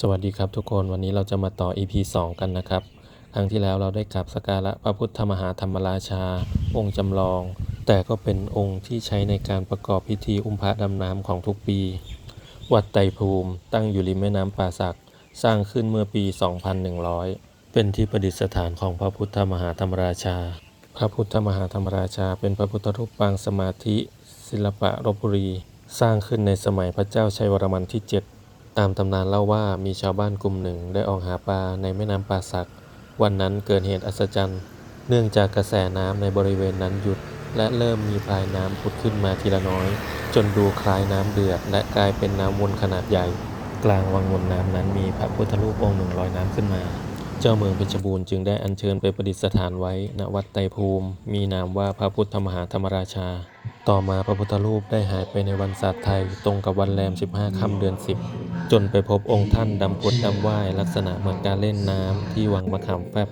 สวัสดีครับทุกคนวันนี้เราจะมาต่อ EP 2 กันนะครับ ครั้งที่แล้วเราได้กราบสักการะพระพุทธมหาธรรมราชา องค์จำลอง แต่ก็เป็นองค์ที่ใช้ในการประกอบพิธีอุ้มพระดำน้ำของทุกปี วัดไตรภูมิ ตั้งอยู่ริมแม่น้ำป่าสัก สร้างขึ้นเมื่อปี 2100 เป็นที่ประดิษฐานของพระพุทธมหาธรรมราชา พระพุทธมหาธรรมราชา เป็นพระพุทธรูปปางสมาธิ ศิลปะรบบุรี สร้างขึ้นในสมัยพระเจ้าชัยวรมันที่ 7 ตามตำนานเล่าว่ามีชาวบ้านกลุ่มหนึ่งได้ออกหาปลาในแม่น้ำป่าสัก วันนั้นเกิดเหตุอัศจรรย์ เนื่องจากกระแสน้ำในบริเวณนั้นหยุด และเริ่มมีปลายน้ำผุดขึ้นมาทีละน้อย จนดูคล้ายน้ำเดือด และกลายเป็นน้ำวนขนาดใหญ่ กลางวังวนน้ำนั้นมีพระพุทธรูปองค์หนึ่งลอยน้ำขึ้นมา เจ้าเมืองเพชรบูรณ์จึงได้อัญเชิญไปประดิษฐานไว้ณวัดไตรภูมิ มีนามว่าพระพุทธมหาธรรมราชา ต่อมาพระพุทธรูปได้หายไปในวันศาสตร์ไทยตรงกับวันแรม 15 ค่ำเดือน 10 จนไปพบองค์ท่านดำผุดดำว่ายลักษณะเหมือนการเล่นน้ำที่วังมะขามแฟบ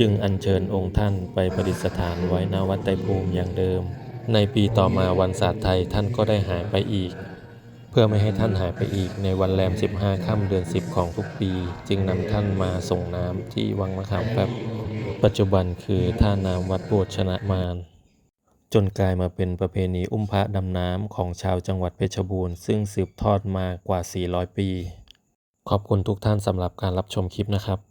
จึงอัญเชิญองค์ท่านไปประดิษฐานไว้ณวัดไตรภูมิอย่างเดิม ในปีต่อมาวันศาสตร์ไทยท่านก็ได้หายไปอีก เพื่อไม่ให้ท่านหายไปอีกในวันแรม 15 ค่ำเดือน 10 ของทุกปี จึงนำท่านมาส่งน้ำที่วังมะขามแฟบ ปัจจุบันคือท่าน้ำวัดโบสถ์ชนะมาร จนกลายมาเป็นประเพณีอุ้มพระดำน้ำของชาวจังหวัดเพชรบูรณ์ ซึ่งสืบทอดมากว่า 400 ปี ขอบคุณทุกท่านสำหรับการรับชมคลิปนะครับ